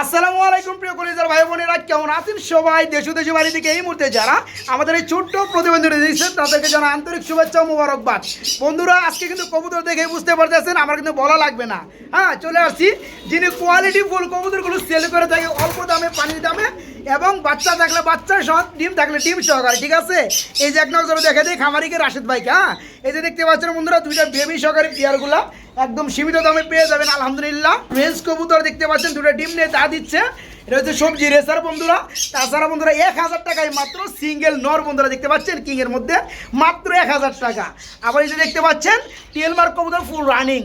আসসালামু আলাইকুম প্রিয় কলিজার ভাই বোনেরা, কেমন আছেন সবাই? দেশ দেশে বাড়ি থেকে এই মুহূর্তে যারা আমাদের এই ছোট্ট প্রতিবন্ধী দিয়েছেন তাদেরকে যেন আন্তরিক শুভেচ্ছা ও মোবারকবাদ। বন্ধুরা, আজকে কিন্তু কবুতর দেখে বুঝতে পারতেছেন, আমার কিন্তু বলা লাগবে না। হ্যাঁ চলে আসছি। যিনি কোয়ালিটি ফুল কবুতরগুলো সেল করে থাকে, অল্প দামে, পানির দামে এবং বাচ্চা থাকলে বাচ্চা সহ ডিম থাকলে ডিম সহকারে ঠিক আছে? এই যে এক নজরে দেখে দিই খামারিকে রাশেদ ভাইকে হ্যাঁ? এই যে দেখতে পাচ্ছেন বন্ধুরা, দুইটা বেবি সহকারে পেয়ারগুলো একদম সীমিত দামে পেয়ে যাবেন, আলহামদুলিল্লাহ। রেঞ্জ কবুতর দেখতে পাচ্ছেন, দুটো ডিম নিয়ে তা দিচ্ছে। এটা হচ্ছে সবজি রেসার বন্ধুরা। তাছাড়া বন্ধুরা এক হাজার টাকায় মাত্র সিঙ্গেল নর বন্ধুরা দেখতে পাচ্ছেন কিং এর মধ্যে মাত্র এক হাজার টাকা। আবার এই যে দেখতে পাচ্ছেন টেলমার্ক কবুতর ফুল রানিং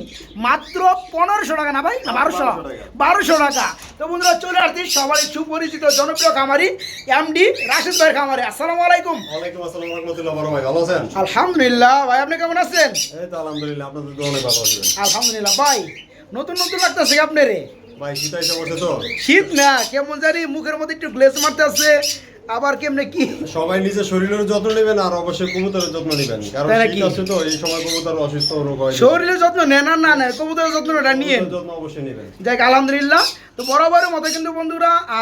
মাত্র পনেরোশো টাকা না ভাই? বারোশো। বারোশো টাকা। তো বন্ধুরা চলে আসছি সবারই সুপরিচিত জনপ্রিয় খামারি এমডি রাশেদ ভাই খামারি। আসসালামু আলাইকুম। ওয়ালাইকুম আসসালাম রহমতুল্লাহ বড় ভাই ভালো আছেন? আলহামদুলিল্লাহ। ভাই আপনি কেমন আছেন? এই তো আলহামদুলিল্লাহ আপনাদের তো অনেক ভালো আছেন আলহামদুলিল্লাহ। ভাই নতুন নতুন লাগতেছে আপনারে? ভাই শীত তো। না কেমন জানি মুখের মধ্যে একটু গ্লেজ মারতে আছে আবার কেমনে কি? সবাই নিজের শরীরের যত্ন নেবেন আর অবশ্যই কবুতরের যত্ন নেবেন কারণ শীত আছে তো এই সময় কবুতর অসুস্থ রোগ হয় শরীরের যত্ন নেন আর না নেন কবুতরের যত্নটা নিয়ে। যত্ন অবশ্যই নেবেন। যাক আলহামদুলিল্লাহ। তো বরাবরের মতো কিন্তু বন্ধুরা আহ,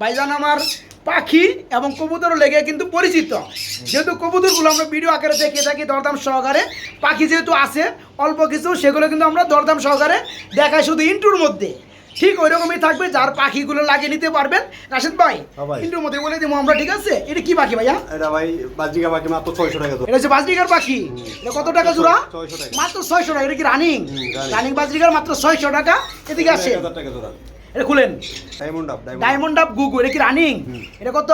ভাইজান আমার পাখি এবং কবুতর লেগে কিন্তু পরিচিত। যেহেতু কবুতরগুলো আমরা ভিডিও আকারে দেখিয়ে থাকি দরদাম সহকারে পাখি যেহেতু আছে অল্প কিছু সেগুলো কিন্তু আমরা দরদাম সহকারে দেখাই শুধু ইন্টুর মধ্যে। ঠিক ওই রকমই থাকবে যার পাখিগুলো লাগিয়ে নিতে পারবেন। রাশেদ ভাই কিন্তু মধ্যে বলে দিব আমরা ঠিক আছে? এটা কি পাখি ভাইয়া? এটা ভাই বাজিকা পাখি মাত্র ছয়শো টাকা তো এটা হচ্ছে বাজরিকার পাখি। এটা কত টাকা জোড়া? 600 টাকা। মাত্র ছয়শো টাকা। এটা কি রানিং রানিং বাজরিকার মাত্র ছয়শো টাকা। এদিকে আসে টাকা জোড়া। এটা খুলেন। ডায়মন্ড আপ ডায়মন্ড আপ গুগু এটা কি রানিং এটা কত?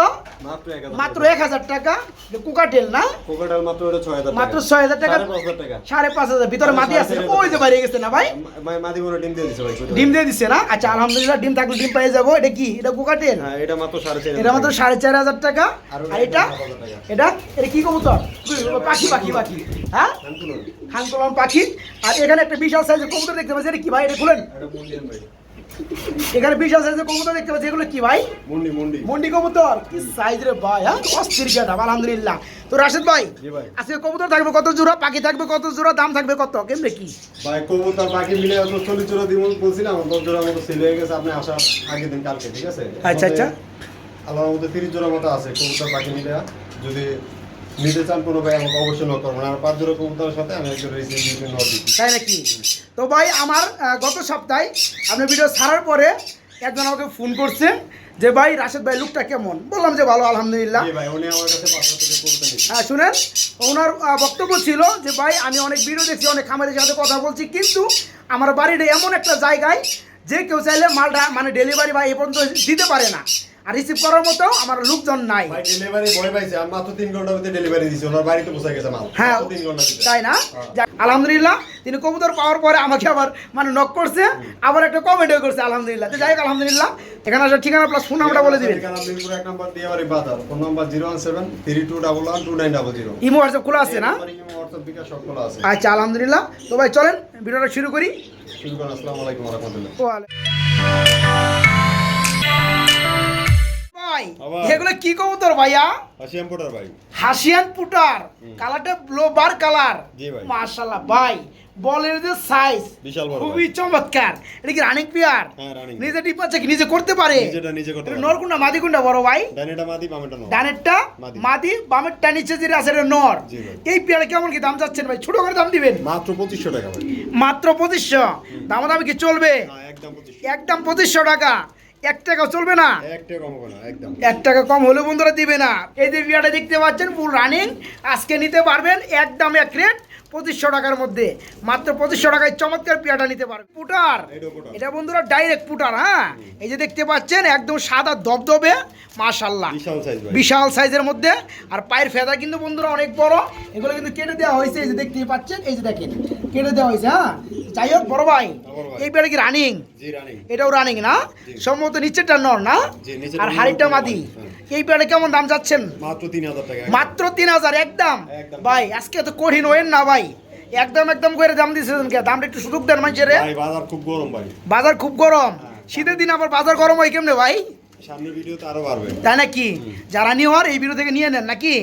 মাত্র এক হাজার মাত্র এক হাজার টাকা। এটা কুকাটেল না? কোকাটাল মাত্র এটা ছয় হাজার মাত্র ছয় হাজার টাকা। সাড়ে পাঁচ হাজার টাকা। সাড়ে পাঁচ হাজার। ভিতরে মাটি আছে। ওই যে বাইরে গেছে না ভাই? মাদি বড় ডিম দিয়ে দিছে ভাই ডিম দিয়ে দিচ্ছে না? আচ্ছা আলহামদুলিল্লাহ ডিম থাকলে ডিম পেয়ে যাব। এটা কি? এটা কুকাটেল হ্যাঁ এটা মাত্র সাড়ে চার এটা মাত্র সাড়ে চার হাজার টাকা। আর এটা। এটা? এটা কি কবুতর? পাখি পাখি পাখি। হ্যাঁ। খানকলন। পাখি। আর এখানে একটা বিশাল সাইজের কবুতর দেখতে পাচ্ছি। এটা কি ভাই? এটা খুলেন। এটা মুন্ডিয়ান ভাই। এখানে বিশাল সাইজের কবুতর দেখতে পাচ্ছি। এগুলো কি ভাই? মুন্ডি মুন্ডি। মন্ডি কবুতর? কি সাইজ রে ভাই হ্যাঁ? অস্থির গেটা আলহামদুলিল্লাহ। তো রাশেদ ভাই। আজকে কবুতর থাকবে কত জোড়া পাখি থাকবে কত জোড়া দাম থাকবে কত? কেমনে কি? ভাই কবুতর পাখি মিলে অত চল্লিশ জোড়া দিব বলছিলাম দশ জোড়ার মতো সেল হয়ে গেছে আপনি আসার আগের দিন কালকে ঠিক আছে? আচ্ছা, আচ্ছা। আল্লাহর মধ্যে তিরিশ জোড়া মতো আছে কবুতর পাখি মিলে যদি নিতে চান কোনো ভাই আমাকে অবশ্যই নক করবেন। আর পাঁচ জোড়া কবুতরের সাথে আমি একজন রিসিভ নক দিচ্ছি তাই নাকি? তো ভাই আমার গত সপ্তাহে আপনি ভিডিও ছাড়ার পরে একজন আমাকে ফোন করছে যে ভাই রাশেদ ভাই লুকটা কেমন? বললাম যে ভালো আলহামদুলিল্লাহ। হ্যাঁ শুনেন ওনার বক্তব্য ছিল যে ভাই আমি অনেক ভিডিও দেখছি অনেক খামারের সাথে কথা বলছি কিন্তু আমার বাড়িটা এমন একটা জায়গায় যে কেউ চাইলে মালটা মানে ডেলিভারি বা এ পর্যন্ত দিতে পারে না। আর রিসিভ করার মতো আমার লোকজন নাই। ভাই ডেলিভারি বয় পাইছে। আমি মাত্র তিন ঘণ্টার ভিতরে ডেলিভারি দিছি। ওনার বাড়িতে পৌঁছে গেছে মাল। হ্যাঁ তিন তাই না? হ্যাঁ। আলহামদুলিল্লাহ তিনি কবুতর পাওয়ার পরে আমাকে আবার মানে নক করছে। আবার একটা কমেন্টও করছে আলহামদুলিল্লাহ। তো যাই হোক আলহামদুলিল্লাহ। এখানে আসার ঠিকানা প্লাস ফোন নাম্বারটা বলে দিবেন। ঠিকানা মিরপুর এক নম্বর বাজার। ফোন নাম্বার ইমো হোয়াটসঅ্যাপ খোলা আছে না? হোয়াটসঅ্যাপ বিকাশ সব খোলা আছে। আচ্ছা আলহামদুলিল্লাহ। তো ভাই চলেন ভিডিওটা শুরু করি। শুরু করুন আসসালামু আলাইকুম রহমতুল্লাহ। ভাই। এগুলো কি কবুতর ভাইয়া? হাসিয়াম পোটার ভাই। হাসিয়ান পুটার। কালারটা ব্লো বার কালার ভাই। মাশাআল্লাহ ভাই। বলের যে সাইজ বিশাল বড় খুবই চমৎকার। এটা কি রানিং হ্যাঁ, নিজে টিপ আছে কি নিজে করতে পারে? নিজেটা নিজে করতে পারে। মাদি বড় ভাই। মাদি বামেটা নো ডানেরটা মাদি। বামেরটা নিচে যেটা আছে এটা নর। এই পেয়ারে কেমন কি দাম যাচ্ছেন ভাই? ছোট করে দাম দিবেন। মাত্র পঁচিশশো টাকা ভাই। মাত্র পঁচিশশো। দাম দামি কি চলবে? একদম পঁচিশশো। একদম পঁচিশশো টাকা। এক টাকা চলবে না। এক টাকা কম হলে বন্ধুরা দিবে না। এই যে বিয়াটা দেখতে পাচ্ছেন ফুল রানিং আজকে নিতে পারবেন একদম এক রেট পঁচিশশো টাকার মধ্যে। মাত্র পঁচিশশো টাকায় চমৎকার পিয়াটা নিতে পারবেন। পুটার এটা বন্ধুরা ডাইরেক্ট পুটার হ্যাঁ? এই যে দেখতে পাচ্ছেন একদম সাদা দবদবে মাশাল্লাহ বিশাল বিশাল সাইজের মধ্যে। আর পায়ের ফেদা কিন্তু বন্ধুরা অনেক বড়। এগুলো কিন্তু কেটে দেওয়া হয়েছে এই যে দেখতেই পাচ্ছেন এই যে দেখেন কেটে দেওয়া হয়েছে হ্যাঁ? যাই হোক বড় ভাই। এই পেয়ারে কি রানিং এটাও রানিং না? সম্ভবত নিচেরটা নর না? আর হাড়িটা মাদি। হ্যাঁ। এই পেয়ারে কেমন দাম যাচ্ছেন মাত্র তিন হাজার টাকা। মাত্র তিন হাজার একদম। ভাই আজকে তো কঠিন ওয়েন না ভাই। একদম একদম করে দাম দিয়েছেন কে দামটা একটু সুযোগ দেন মানুষের। বাজার খুব গরম ভাই। বাজার খুব গরম। হ্যাঁ। শীতের দিন আবার বাজার গরম হয় কেমনে ভাই? সামনের ভিডিওতে আরও বাড়বে। তাই নাকি? যারা নেওয়ার এই বিরু থেকে নিয়ে নেন নাকি।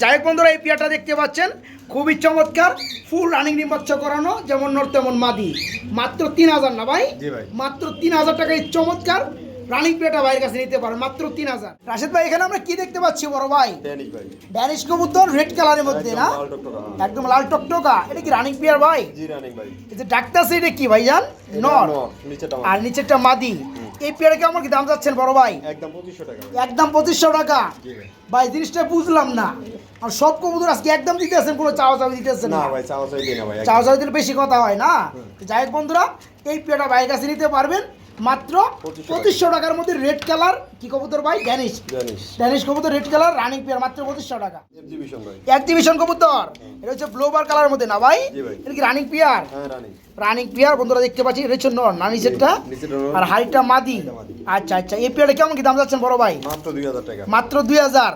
যাই হোক বন্ধুরা এই পিয়াটা দেখতে পাচ্ছেন খুবই চমৎকার ফুল রানিং নিম্বাচ্ছ করানো যেমন নর তেমন মাদি। মাত্র তিন হাজার না ভাই? ভাই। মাত্র তিন হাজার টাকায় চমৎকার রানিং পেটা ভাইয়ের কাছে নিতে পারেন মাত্র তিন হাজার। রাশেদ ভাই এখানে আমরা কি দেখতে পাচ্ছি বড় ভাই? ড্যানিশ ভাই। কবুতর রেড কালারের মধ্যে না। একদম লাল টকটকা। এটা কি রানিং পেয়ার ভাই? জি রানিং ভাই। এই যে ডাক্তার এটা কি ভাইজান এটা নর। নর, আর নিচেরটা মাদি। এই পেয়ারে কেমন কি দাম যাচ্ছেন বড় ভাই? একদম পঁচিশশো টাকা। একদম পঁচিশশো টাকা? ভাই। জিনিসটা বুঝলাম না। আর সব কবুতর আজকে একদম দিতে আছেন কোনো চাওয়া চাওয়া দিতে আছেন না ভাই চাওয়া চাই দিই না ভাই চাওয়া। চাওয়া দিলে বেশি কথা হয় না। যাই হোক বন্ধুরা এই পেয়ারা ভাইয়ের কাছে নিতে পারবেন। মাত্র 2500 পঁচিশশো টাকার মধ্যে রেড কালার কি কবুতর ভাই? ড্যানিশ ড্যানিশ কবুতর রেড কালার রানিং পেয়ার মাত্র পঁচিশশো টাকা। এক্সিবিশন ভাই। কবুতর। এটা হচ্ছে ব্লোবার কালারের মধ্যে না ভাই? এটা কি রানিং পেয়ার রানিং পেয়ার বন্ধুরা দেখতে পাচ্ছি এটা হচ্ছে নর না নিচেরটা আর হাইটটা মাদি। আচ্ছা আচ্ছা এই পেয়ারে কেমন কি দাম যাচ্ছেন বড় ভাই? মাত্র দুই হাজার টাকা। মাত্র দুই হাজার।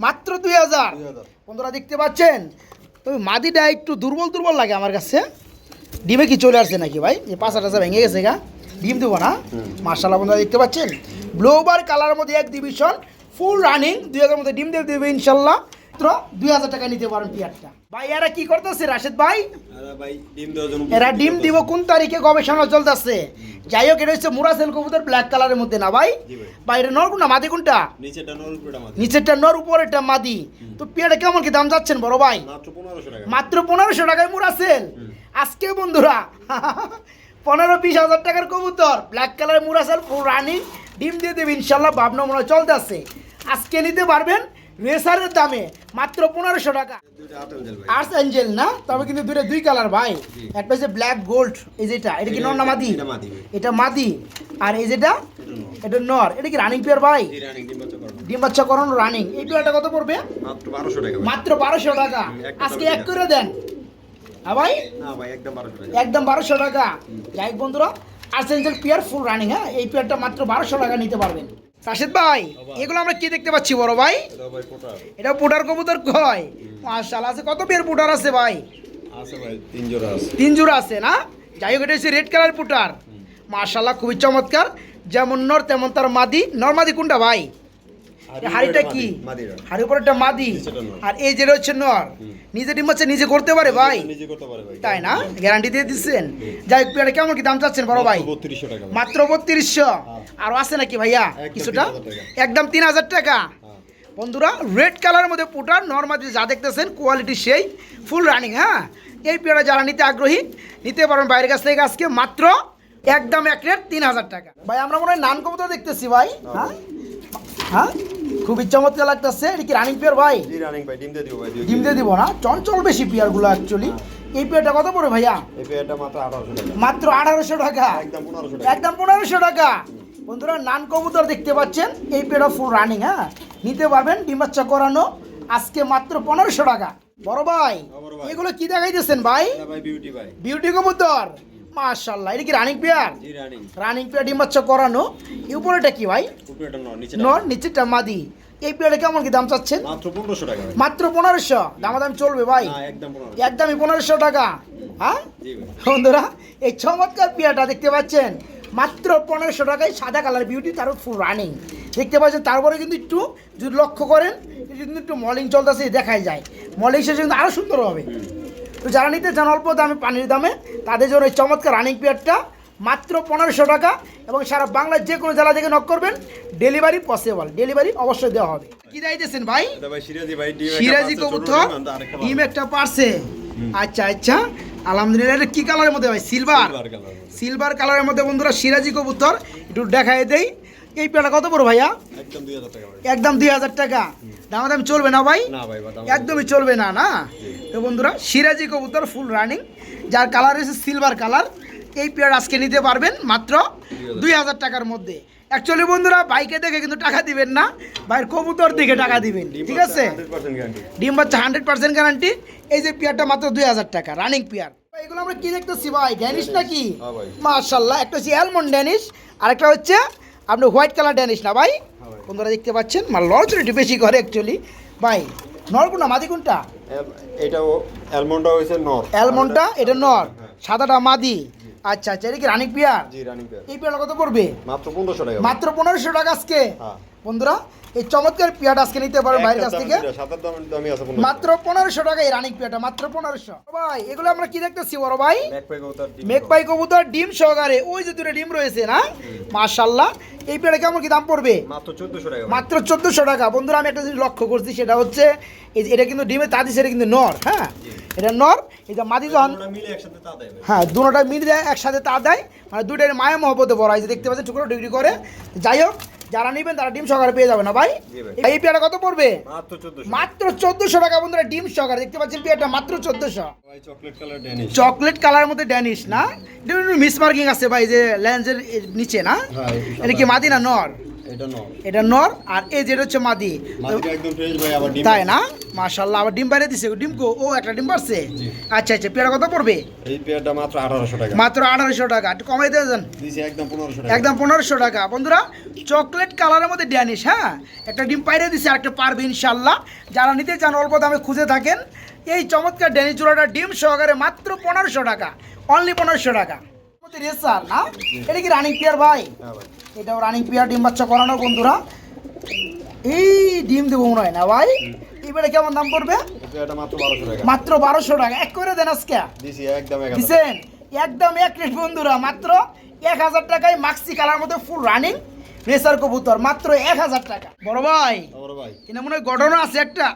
মাত্র দুই হাজার। বন্ধুরা দেখতে পাচ্ছেন তবে মাদিটা একটু দুর্বল দুর্বল লাগে আমার কাছে। ডিমে কি চলে আসছে নাকি ভাই? এই পাশা টাশা ভেঙে গেছে গা। ডিম দেবো না। মার্শাল বন্ধুরা দেখতে পাচ্ছেন? ব্লোবার কালারের মধ্যে এক ডিভিশন ফুল রানিং দুই হাজার মধ্যে ডিম দেবে দেবে ইনশাল্লাহ মাত্র দুই হাজার টাকা নিতে পারেন পেয়ারটা ভাই এরা কি করতেছে রাশেদ ভাই? এরা ডিম দিব কোন তারিখে? গবেষণা চলতেছে। যাই হোক এটা হচ্ছে মুরা মুরাসেল কবুতর ব্ল্যাক কালারের মধ্যে না ভাই। বাইরে নর কোনটা? মাদি কোনটা? নিচেরটা নর উপরেরটা মাদি। তো পেয়ারটা কেমন কি দাম যাচ্ছেন বড় ভাই? মাত্র পনেরোশো টাকা। মাত্র পনেরোশো টাকায় মুরাসেল? আজকে বন্ধুরা পনেরো বিশ হাজার টাকার কবুতর। ব্ল্যাক কালারের মুরাসেল ফুল রানিং ডিম দিয়ে দেবে ইনশাল্লাহ ভাবনা মনে চলতে আছে। আজকে নিতে পারবেন রেসারের দামে মাত্র পনেরোশো টাকা। আর্টস অ্যাঞ্জেল না? তবে কিন্তু দুটো দুই কালার ভাই। একটা হচ্ছে ব্ল্যাক গোল্ড এই যেটা এটা কি নর না মাদি? এটা মাদি আর এই যেটা এটা নর। এটা কি রানিং পেয়ার ভাই? ডিম বাচ্চা করো ডিম রানিং এই পেয়ারটা কত পড়বে? মাত্র বারোশো টাকা মাত্র বারোশো টাকা। আজকে এক করে দেন। হ্যাঁ ভাই? না ভাই একদম বারোশো টাকা। একদম বারোশো টাকা। যাই বন্ধুরা আর্সেঞ্জেল পেয়ার ফুল রানিং হ্যাঁ? এই পেয়ারটা মাত্র বারোশো টাকা নিতে পারবেন। রাশেদ ভাই এগুলো আমরা কি দেখতে পাচ্ছি বড় ভাই? এটা ভাই কোটা এটা পুটার কবুতর কয়? মাশাল আছে কত পেয়ার পুটার আছে ভাই? আছে ভাই তিন জোড়া আছে। তিন জোড়া আছে না? যাই হোক এটা হচ্ছে রেড কালার পুটার। মাশাল্লাহ খুবই চমৎকার। যেমন নর তেমন তার মাদি। নর মাদি কোনটা ভাই? হাড়িটা কি? হাড়ির উপর একটা মাদি? আর এই যেটা হচ্ছে নর নিজে ডিম হচ্ছে নিজে করতে পারে ভাই? তাই না? গ্যারান্টি দিয়ে দিচ্ছেন? যাই হোক কেমন কি দাম চাচ্ছেন বড় ভাই। মাত্র বত্রিশশো আরও আছে নাকি ভাইয়া? কিছুটা? একদম তিন হাজার টাকা। হ্যাঁ। বন্ধুরা রেড কালারের মধ্যে পুটার নর্মালি যা দেখতেছেন কোয়ালিটি সেই ফুল রানিং হ্যাঁ? এই পেয়ারা যারা নিতে আগ্রহী নিতে পারবেন বাইরের কাছ থেকে আজকে মাত্র একদম এক রেট তিন হাজার টাকা। ভাই আমরা মনে হয় নান কবুতর দেখতেছি ভাই হ্যাঁ। হ্যাঁ? খুবই চমৎকার লাগতেছে এটা কি রানিং পেয়ার ভাই? জি রানিং ভাই ডিম দিয়ে দিব ভাই ডিম দিয়ে দিব। না? চঞ্চল বেশি পেয়ারগুলো অ্যাকচুয়ালি এই পেয়ারটা কত পড়ে ভাইয়া? এই পেয়ারটা মাত্র আঠারোশো টাকা। মাত্র আঠারোশো টাকা? একদম পনেরোশো টাকা। একদম পনেরোশো টাকা? বন্ধুরা নান কবুতর দেখতে পাচ্ছেন এই পেয়ারা ফুল রানিং হ্যাঁ? নিতে পারবেন ডিম বাচ্চা করানো আজকে মাত্র পনেরোশো টাকা। বড় ভাই হ্যাঁ, বড় ভাই। এগুলো কি দেখাইতেছেন ভাই? ভাই বিউটি ভাই। বিউটি কবুতর। মাশাল্লাহ এটা কি রানিং পেয়ার রানিং পেয়ার ডিম বাচ্চা করানো। উপরেটা কি ভাই? নর নিচে নর নিচেরটা মাদি। এই পেয়ারে কেমন কি দাম চাচ্ছেন? মাত্র পনেরোশো দামাদাম চলবে ভাই। একদমই পনেরোশো টাকা। হ্যাঁ? বন্ধুরা এই চমৎকার পিয়াটা দেখতে পাচ্ছেন। মাত্র পনেরোশো টাকায় সাদা কালার বিউটি তারও ফুল রানিং দেখতে পাচ্ছেন তারপরে কিন্তু একটু যদি লক্ষ্য করেন কিন্তু একটু মলিং চলতেছে দেখাই যায়। মলিং শেষে কিন্তু আরও সুন্দর হবে। তো যারা নিতে চান অল্প দামে পানির দামে তাদের জন্য এই চমৎকার রানিং পিয়ারটা মাত্র পনেরোশো টাকা এবং সারা বাংলার যে কোনো জেলা থেকে নক করবেন ডেলিভারি পসিবল ডেলিভারি অবশ্যই দেওয়া হবে। কি দিতেছেন ভাই? সিরাজি কবুতর ডিম একটা পারছে। আচ্ছা আচ্ছা। আলহামদুলিল্লাহ এটা কি কালারের মধ্যে ভাই? সিলভার সিলভার কালারের মধ্যে বন্ধুরা সিরাজি কবুতর। একটু দেখাই দেই। এই পেয়ারটা কত বড় ভাইয়া? একদম দুই হাজার টাকা ভাই। একদম দুই হাজার টাকা। দাম দাম চলবে না ভাই? একদমই চলবে না না? তো বন্ধুরা সিরাজি কবুতর ফুল রানিং যার কালার হচ্ছে সিলভার কালার এই পেয়ার আজকে নিতে পারবেন মাত্র দুই হাজার টাকার মধ্যে। অ্যাকচুয়ালি বন্ধুরা বাইকে দেখে কিন্তু টাকা দিবেন না। ভাইয়ের কবুতর দেখে টাকা দিবেন ঠিক আছে? ডিম বাচ্চা হান্ড্রেড পার্সেন্ট গ্যারান্টি এই যে পেয়ারটা মাত্র দুই হাজার টাকা রানিং পেয়ার। এগুলো আমরা কি দেখতেছি ভাই ড্যানিশ নাকি? হ্যাঁ ভাই। মাশাল্লাহ একটা হচ্ছে অ্যালমন্ড ড্যানিশ আর একটা হচ্ছে আপনি হোয়াইট কালার ড্যানিশ না ভাই? বন্ধুরা দেখতে পাচ্ছেন? মানে লঞ্চ একটু বেশি করে অ্যাকচুয়ালি ভাই নর কোনটা মাদি কোনটা? এটা অ্যালমন্ডটা হয়েছে নর। অ্যালমন্ডটা এটা নর। হ্যাঁ। সাদাটা মাদি। আচ্ছা আচ্ছা এটা কি রানিক পিয়ার? জি রানিং পিয়ার। এই পিয়ার কত পড়বে? মাত্র পনেরোশো টাকা মাত্র পনেরোশো টাকা আজকে। হ্যাঁ। বন্ধুরা এই চমৎকার পেয়াটা আজকে নিতে পারেন ভাইয়ের কাছ থেকে। মাত্র পনেরোশো টাকা এই রানিং পেয়াটা মাত্র পনেরোশো। ভাই এগুলো আমরা কি দেখতেছি বড় ভাই? মেঘপাই কবুতর ডিম সহকারে। ওই যে দুটো ডিম রয়েছে না? মাশাল্লাহ এই পেয়ারা কেমন কি দাম পড়বে? মাত্র চোদ্দশো টাকা মাত্র চোদ্দশো টাকা। বন্ধুরা আমি একটা জিনিস লক্ষ্য করছি সেটা হচ্ছে এটা কিন্তু ডিমে তাদি সেটা কিন্তু নর হ্যাঁ? এটা নর এটা মাদি যখন মিলে একসাথে তা দেবে হ্যাঁ দুটোটা মিলে দেয় একসাথে তা দেয়। মানে দুটোর মায়া মহব্বতে বড় হয় যে দেখতে পাচ্ছেন টুকরো ডিগ্রি করে। যাই হোক যারা নেবেন তারা ডিম সহকারে পেয়ে যাবে না ভাই? ভাই। এই পেয়ারা কত পড়বে? মাত্র চোদ্দশো টাকা। বন্ধুরা ডিম সহকারে। দেখতে পাচ্ছেন পেয়ারটা মাত্র চোদ্দশো। ভাই chocolate colour Danish chocolate colour মধ্যে ড্যানিশ না? মিস মার্কিং আছে ভাই যে লেন্সের নিচে না? হ্যাঁ, এটা কি মাদি না নর? এটা নর। আর এই যেটা হচ্ছে মাদি। তাই না? মাশাল্লাহ আবার ডিম বাইরে দিছে। ডিম কো ও একটা ডিম পারছে আচ্ছা আচ্ছা পেয়ারা কত পড়বে? এই পেয়ারটা মাত্র আঠারোশো টাকা। মাত্র আঠারোশো টাকা। একটু কমাই দিয়ে যান একদম পনেরোশো টাকা। একদম পনেরোশো টাকা। বন্ধুরা চকলেট কালারের মধ্যে ড্যানিশ হ্যাঁ? একটা ডিম পাইরে দিছে আর একটা পারবে ইনশাল্লাহ যারা নিতে চান অল্প দামে খুঁজে থাকেন এই চমৎকার ড্যানিশ জোড়াটা ডিম সহকারে মাত্র পনেরোশো টাকা। অনলি পনেরোশো টাকা। রেসার না এটা কি রানিং পেয়ার ভাই? হ্যাঁ ভাই। এটাও রানিং পেয়ার ডিম বাচ্চা করানো বন্ধুরা। এই ডিম দেবো মনে হয় না ভাই। এবারে কেমন দাম পড়বে? মাত্র বারোশো টাকা। এক করে দেন আজকে। দিছি একদম এক রেট বন্ধুরা মাত্র এক হাজার টাকায় মাক্সি কালার মধ্যে ফুল রানিং রেসার কবুতর মাত্র এক হাজার টাকা। বড় ভাই তারপরে ভাই। এটা মনে হয় ঘটনা আছে একটা।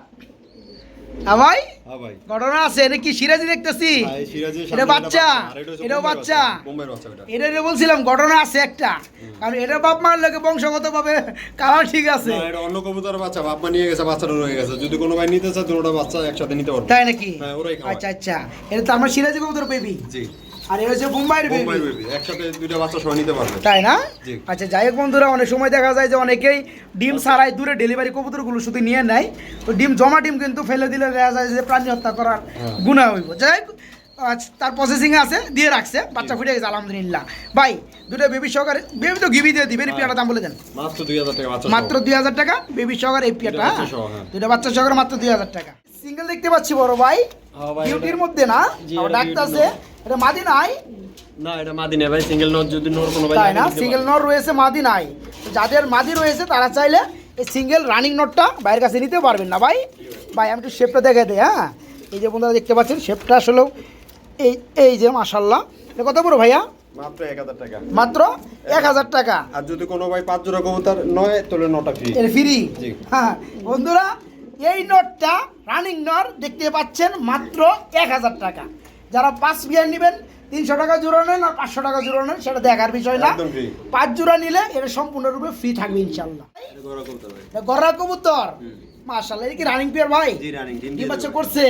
ভাই হ্যাঁ ভাই। ঘটনা আছে এটা কি সিরাজি দেখতেছি? হ্যাঁ, এই সিরাজের এটা বাচ্চা আর এটা হচ্ছে এটাও বাচ্চা। এটা। এটা বলছিলাম ঘটনা আছে একটা। কারণ এটা বাপ মার লোকে বংশগত ভাবে কালার ঠিক আছে। এটা অন্য কবুতর বাচ্চা নিয়ে গেছে বাচ্চাটা রয়ে গেছে। যদি কোনো ভাই নিতে চায় বাচ্চা একসাথে নিতে পারবে। তাই নাকি? হ্যাঁ। আচ্ছা আচ্ছা। এটা তো আমার সিরাজি কবুতর বেবি জি। আর এটা হচ্ছে মুম্বাইয়ের বেবি বেবি একসাথে দুইটা বাচ্চা সহ নিতে পারবে। তাই না? আচ্ছা যাই হোক বন্ধুরা অনেক সময় দেখা যায় যে অনেকেই ডিম দূরে ডেলিভারি কবুতরগুলো শুধু নিয়ে নেয়। তো ডিম জমা ডিম কিন্তু ফেলে দিলে দেখা যায় যে প্রাণী হত্যা করার হ্যাঁ। গুণা হইব। যাই হোক তার প্রসেসিং আছে দিয়ে রাখছে বাচ্চা ফুটে গেছে আলহামদুলিল্লাহ। ভাই দুটো বেবি সহকারে বেবি তো গিবি দিয়ে দিবেন দাম বলে দেন। মাত্র দুই হাজার টাকা বেবি সহকারে এই পেয়ারটা বাচ্চা হ্যাঁ। দুটো বাচ্চা সহকারে মাত্র দুই হাজার টাকা। সিঙ্গেল দেখতে পাচ্ছি বড় ভাই হ্যাঁ বিউটির মধ্যে না? ডাক্তার আছে এটা মাদি নাই? না এটা মাদিনে ভাই সিঙ্গেল নট যদি নোর কোনো ভাই তাই না? সিঙ্গেল। নট রয়েছে মাদি নাই। যাদের মাদি রয়েছে তারা চাইলে এই সিঙ্গেল রানিং নটটা বাইরের কাছে নিতে পারবেন না ভাই। ভাই আমি একটু শেপটা দেখে দিই হ্যাঁ? এই যে বন্ধুরা দেখতে পাচ্ছেন শেপটা আসলেও এই এই যে মাশাল্লাহ এটা কত বড় ভাইয়া? মাত্র এক হাজার টাকা। মাত্র এক হাজার টাকা। আর যদি কোনো ভাই পাঁচ জোড়া কবুতর নয় তাহলে নটা ফ্রি ফ্রি হ্যাঁ বন্ধুরা এই নটটা রানিং নট দেখতে পাচ্ছেন মাত্র এক হাজার টাকা। যারা পাঁচ বিয়ার নেবেন তিনশো টাকা জোড়া নেন আর পাঁচশো টাকা জোড়া নেন সেটা দেখার বিষয় না। পাঁচ জোড়া নিলে এটা সম্পূর্ণরূপে ফ্রি থাকবে ইনশাল্লাহ গররা কবুতর মাশাআল্লাহ কি রানিং পেয়ার ভাই? জি রানিং ডিম বাচ্চা করছে।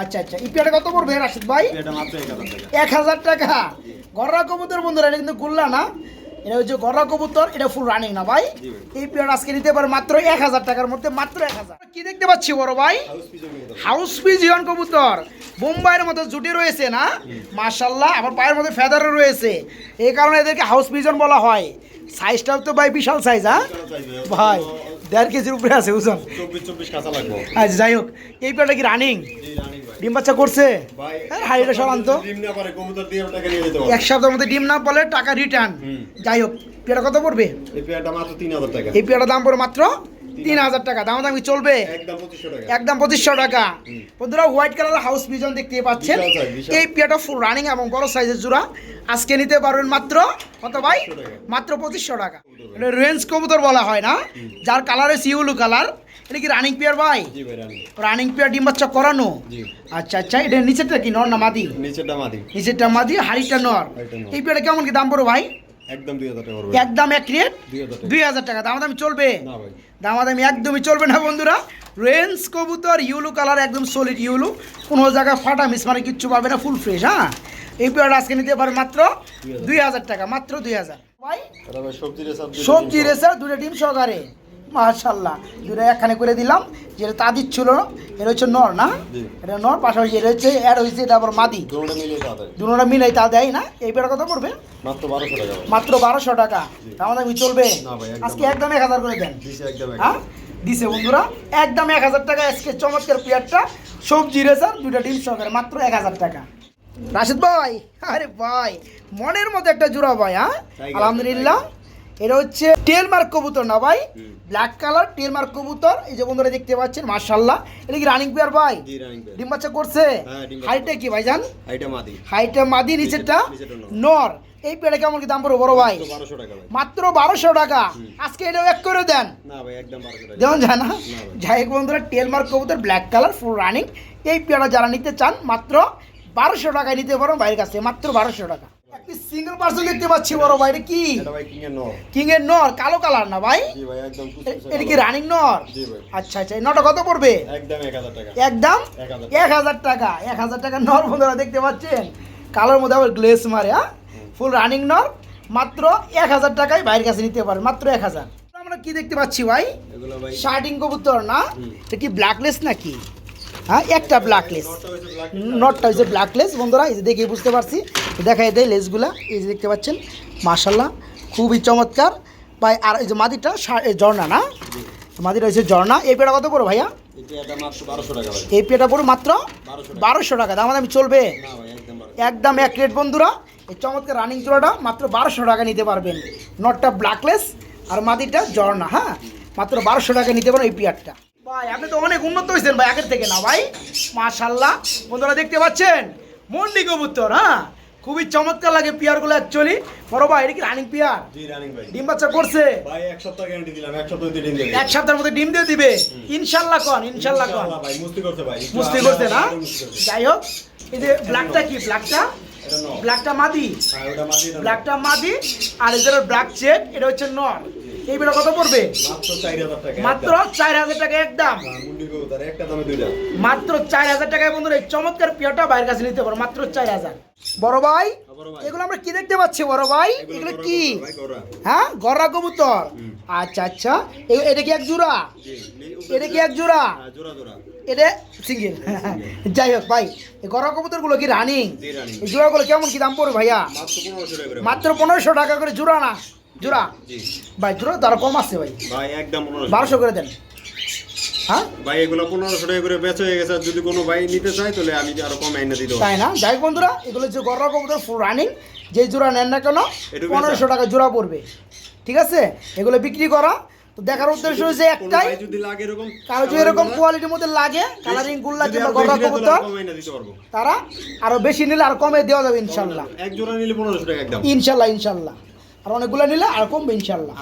আচ্ছা আচ্ছা এই পেয়ারটা কত পড়বে রাশিদ ভাই? এটা মাত্র এক হাজার টাকা। এক হাজার টাকা। গররা কবুতর বন্ধুরা এটা কিন্তু গুল্লা না। এটা হচ্ছে গররা কবুতর এটা ফুল রানিং না ভাই। এই পেয়ার আজকে নিতে পারে মাত্র এক হাজার টাকার মধ্যে মাত্র এক হাজার। কি দেখতে পাচ্ছি বড় ভাই? হাউস পিজিয়ন কবুতর। বোম্বাইয়ের মতো জুটি রয়েছে না? মাশাল্লাহ আবার পায়ের মধ্যে ফেদারও রয়েছে। এই কারণে এদেরকে হাউস পিজন বলা হয়। সাইজটাও তো ভাই বিশাল সাইজ হ্যাঁ? ভাই দেড় কেজির উপরে আছে ওজন আচ্ছা যাই হোক এই পেয়ারটা কি রানিং ডিম বাচ্চা করছে? হ্যাঁ টাকা নিয়ে যেতে এক সপ্তাহের মধ্যে ডিম না বলে টাকা রিটার্ন যাই হোক পেয়ারটা কত পড়বে? এই পেয়ারটা দাম পড়বে মাত্র তিন হাজার। টাকা দাম দামি চলবে। একদম পঁচিশশো টাকা। একদম পঁচিশশো টাকা। বন্ধুরা হোয়াইট কালারের হাউস পিজন দেখতে পাচ্ছেন। এই পেয়ারটা ফুল রানিং এবং বড় সাইজের জোড়া আজকে নিতে পারবেন মাত্র কত ভাই? মাত্র পঁচিশশো টাকা। এটা রেঞ্জ কবুতর বলা হয় না। যার কালার হচ্ছে ইউলু কালার এটা কি রানিং পেয়ার ভাই? জি ভাই রানিং পেয়ার ডিম বাচ্চা করানো? জি। আচ্ছা আচ্ছা এটা নিচেরটা কি নর না মাদি? নিচেরটা মাদি। নিচেরটা মাদি হাড়িটা নর। এই পেয়ারটা কেমন কি দাম পড়ো ভাই? একদম দুই হাজার টাকা একদম এক রেট দুই হাজার টাকা। দুই হাজার টাকা দাম দামি চলবে? না ভাই। দামাদামি একদমই চলবে না বন্ধুরা। রেঞ্জ কবুতর ইউলু কালার একদম সলিড ইউলু। কোনো জায়গায় ফাটা মিস মানে কিচ্ছু পাবে না ফুল ফ্রেশ হ্যাঁ? এই পেয়ারটা আজকে নিতে পারে মাত্র দুই হাজার টাকা মাত্র দুই হাজার। সবজি রেসার দুটো ডিম সহকারে। মাশাল্লাহ দুটো একখানে করে দিলাম। যেটা তা দিচ্ছিল এটা হচ্ছে নর না? এটা নর পাশাপাশি এটা হচ্ছে অ্যাড হয়েছে এটা আবার মাদি। দুটোটা মিলাই তা দেয়। না? এই পেয়ারটা কত পড়বে? মাত্র বারোশো টাকা মাত্র বারোশো টাকা। চলবে? আজকে একদম এক হাজার করে দেন। হ্যাঁ? দিছে বন্ধুরা একদম এক হাজার টাকা। আজকে চমৎকার পেয়ারটা। সবজি রেসার দুটা ডিম সহকারে মাত্র এক হাজার টাকা। রাশিদ ভাই আরে ভাই মনের মতো একটা জোড়া ভাই হ্যাঁ? আলহামদুলিল্লাহ। এটা হচ্ছে টেল মার্ক কবুতর না ভাই? ব্ল্যাক কালার টেল মার্ক কবুতর। এই যে বন্ধুরা দেখতে পাচ্ছেন মার্শাল্লাহ এটা কি রানিং পেয়ার ভাই? ডিম বাচ্চা করছে? হ্যাঁ, ডিম বাচ্চা হাইটে কি ভাইজান হাইটা মাদি। হাইটে মাদি নিচেরটা নর। এই পেয়ারে কেমন কি দাম পড়বে বড় ভাই? ভাই। মাত্র বারোশো টাকা। আজকে এটাও এক করে দেন। না ভাই একদম বারোশো টাকা। যেমন জানা? ভাই। যাই বন্ধুরা টেল মার্ক কবুতর ব্ল্যাক কালার ফুল রানিং এই পেয়ারা যারা নিতে চান মাত্র বারোশো টাকায় নিতে পারো বাইরের কাছে মাত্র বারোশো টাকা। একটি সিঙ্গেল পার্সেল দেখতে পাচ্ছি বড় কি? এটা ভাই কিং কিং এর নর। কালো কালার না ভাই? ভাই এটা কি রানিং নর? আচ্ছা আচ্ছা নটা কত পড়বে? একদম এক হাজার টাকা। একদম? এক হাজার টাকা। এক হাজার টাকা নর বন্ধুরা দেখতে পাচ্ছেন? কালোর মধ্যে আবার গ্লেস মারে হ্যাঁ? ফুল রানিং নর মাত্র এক হাজার টাকায় বাইরের কাছে নিতে পারেন মাত্র এক হাজার। আমরা কি দেখতে পাচ্ছি ভাই? শার্টিং কবুতর না? এটা কি ব্ল্যাকলেস নাকি? হ্যাঁ একটা ব্ল্যাকলেস হয়েছে নটটা হচ্ছে ব্ল্যাকলেস বন্ধুরা এই যে দেখে বুঝতে পারছি। দেখাই দেয় লেসগুলা এই যে দেখতে পাচ্ছেন মাশাল্লাহ খুবই চমৎকার। ভাই আর এই যে মাদিটা ঝর্ণা না? মাদিটা হচ্ছে ঝর্ণা। এই পেটা কত পড়ো ভাইয়া? এই পেটা পড়ো মাত্র বারোশো টাকা। দাম আমি চলবে? একদম এক রেট বন্ধুরা। এই চমৎকার রানিং চূড়াটা মাত্র বারোশো টাকা নিতে পারবেন। নটটা ব্ল্যাকলেস আর মাদিটা ঝর্ণা হ্যাঁ? মাত্র বারোশো টাকা নিতে পারেন এই পিয়ারটা। ভাই আপনি তো অনেক উন্নত হয়েছেন ভাই আগের থেকে না ভাই। মাশাল্লাহ বন্ধুরা দেখতে পাচ্ছেন? মন্ডি কবুতর হ্যাঁ? খুবই চমৎকার লাগে পিয়ারগুলো অ্যাকচুয়ালি বড় ভাই এটা কি রানিং পিয়ার? ডিম বাচ্চা করছে? ভাই এক সপ্তাহ গ্যারান্টি দিলাম এক সপ্তাহ ডিম দেবে এক সপ্তাহের মধ্যে ডিম দিয়ে দিবে? ইনশাল্লাহ কন ইনশাল্লাহ কন। ভাই মুস্তি করতে ভাই। মুস্তি করছে না। যাই হোক এই যে ব্ল্যাকটা কি ব্ল্যাকটা ব্ল্যাকটা মাদি। ব্ল্যাকটা মাদি আর এদের ব্ল্যাক চেক এটা হচ্ছে নর। এই বেটা কত পড়বে? মাত্র চার হাজার টাকা একদম। হ্যাঁ, মাত্র চার হাজার টাকায় বন্ধুরা এই চমৎকার পিয়াটা বাইরের কাছে নিতে পারো মাত্র চার হাজার। বড় ভাই এগুলো আমরা কি দেখতে পাচ্ছি বড় ভাই? এগুলো কি? হ্যাঁ গররা কবুতর? আচ্ছা আচ্ছা। এটা কি এক জোড়া? এটা কি এক জোড়া? হ্যাঁ, এটা সিঙ্গেল। যাই হোক ভাই গররা কবুতরগুলো কি রানিং জোড়াগুলো কেমন কি দাম পড়বে ভাইয়া? মাত্র পনেরোশো টাকা করে জোড়া না? জোড়া? জি। ভাই জোড়া তারা কম আছে ভাই। ভাই একদম বারোশো করে দেন। হ্যাঁ? ভাই এগুলো পনেরোশো টাকা করে বেচা হয়ে গেছে। যদি কোনো ভাই নিতে চায় তাহলে আমি আরও কম আইনা দিতে তাই না? যাই বন্ধুরা এগুলো যে কবুতর ফুল রানিং যে জোড়া নেন না কেন। পনেরোশো টাকা জোড়া পড়বে। ঠিক আছে? এগুলো বিক্রি করা। তো দেখার উদ্দেশ্য হচ্ছে একটাই যদি লাগে এরকম কারও যদি এরকম কোয়ালিটির মধ্যে লাগে কালারিং গুল্লা কিংবা কবুতর তারা আরও বেশি নিলে আর কমে দেওয়া যাবে ইনশাল্লাহ। এক জোড়া নিলে পনেরোশো টাকা একদম। ইনশাল্লাহ ইনশাল্লাহ। আর অনেকগুলো নিলে আর কমবে ইনশাল্লাহ